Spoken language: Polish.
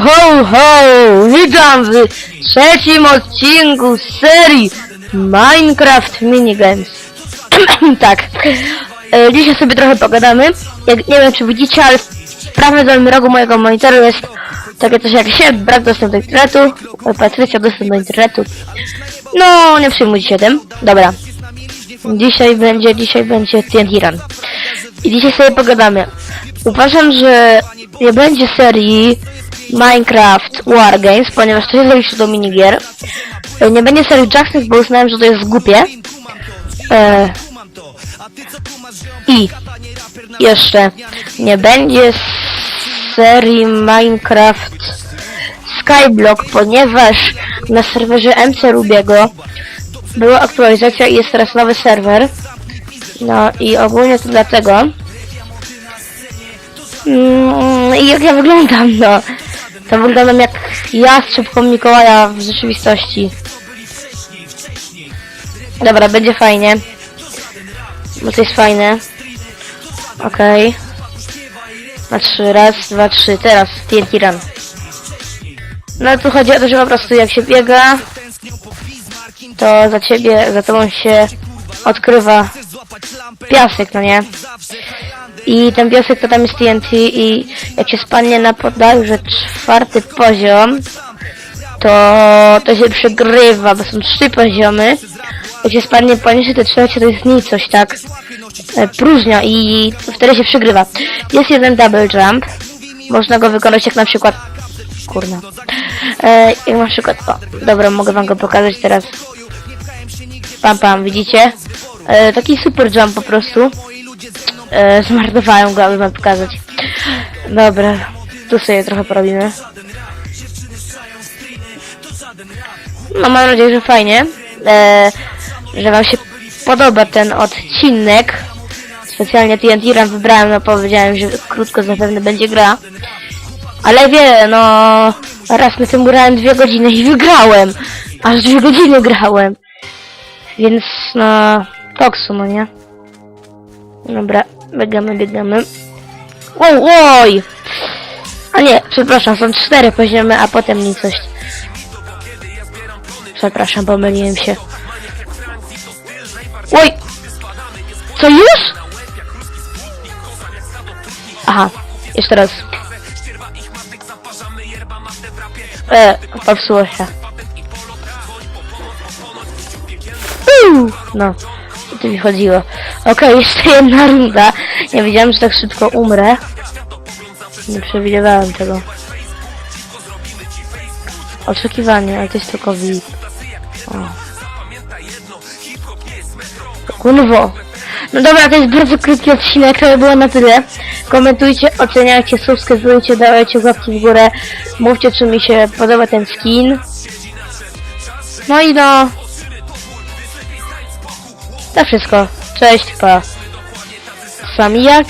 Ho, ho! Witam w trzecim odcinku z serii Minecraft Minigames. tak. E, Dzisiaj sobie trochę pogadamy. Jak nie wiem czy widzicie, ale w prawym dolnym rogu mojego monitoru jest takie coś jak się, brak dostępu do internetu, e, Patrycja dostęp do internetu. No, nie przejmujcie się tym. Dobra. Dzisiaj będzie, dzisiaj będzie TNT Run. I dzisiaj sobie pogadamy. Uważam, że nie będzie serii Minecraft Wargames, ponieważ to jest zaliczone do minigier. E, Nie będzie serii Jacksons, bo uznałem, że to jest głupie. E, I jeszcze nie będzie serii Minecraft Skyblock, ponieważ na serwerze MC Rubiego była aktualizacja i jest teraz nowy serwer. No i ogólnie to dlatego. Mm, jak ja wyglądam, no. To wyglądam jak ja z szybką Mikołaja w rzeczywistości. Dobra, będzie fajnie. Bo to jest fajne. Okej. Na trzy, raz, dwa, trzy, teraz TNT Run. No tu chodzi o to, że po prostu jak się biega, to za ciebie, za tobą się odkrywa piasek, no nie? I ten piasek to tam jest TNT i jak się spadnie na podajże czwarty poziom, to to się przegrywa, bo są trzy poziomy. Jak się spadnie poniżej te trzecie, to jest nic coś tak. E, próżnia i wtedy się przegrywa. Jest jeden double jump. Można go wykonać jak na przykład... Kurna. E, jak na przykład... O, dobra, mogę wam go pokazać teraz. Pam, pam, widzicie? E, taki super jump po prostu. E, zmarnowałem go, aby wam pokazać. Dobra, tu sobie trochę porobimy. No mam nadzieję, że fajnie. E, że wam się podoba ten odcinek. Specjalnie TNT Run wybrałem, no powiedziałem, że krótko zapewne będzie gra. Ale wie, no raz na tym grałem dwie godziny i wygrałem. Aż dwie godziny grałem. Więc no toksu, no nie? Dobra, biegamy, biegamy. Oj, oj! A nie, przepraszam, są cztery poziomy, a potem nicość. Przepraszam, pomyliłem się. Oj! Co już? Aha, jeszcze raz. E, popsuło się. Uuu, no, o to mi chodziło. Okej, jeszcze jedna runda. Nie wiedziałem, że tak szybko umrę. Nie przewidywałem tego. Oczekiwanie, ale to jest tylko VIP. Kurwo. No dobra, to jest bardzo krótki odcinek, to by było na tyle. Komentujcie, oceniajcie, subskrybujcie, dawajcie łapki w górę. Mówcie, czy mi się podoba ten skin. No i no... To wszystko. Cześć, pa. Sami jak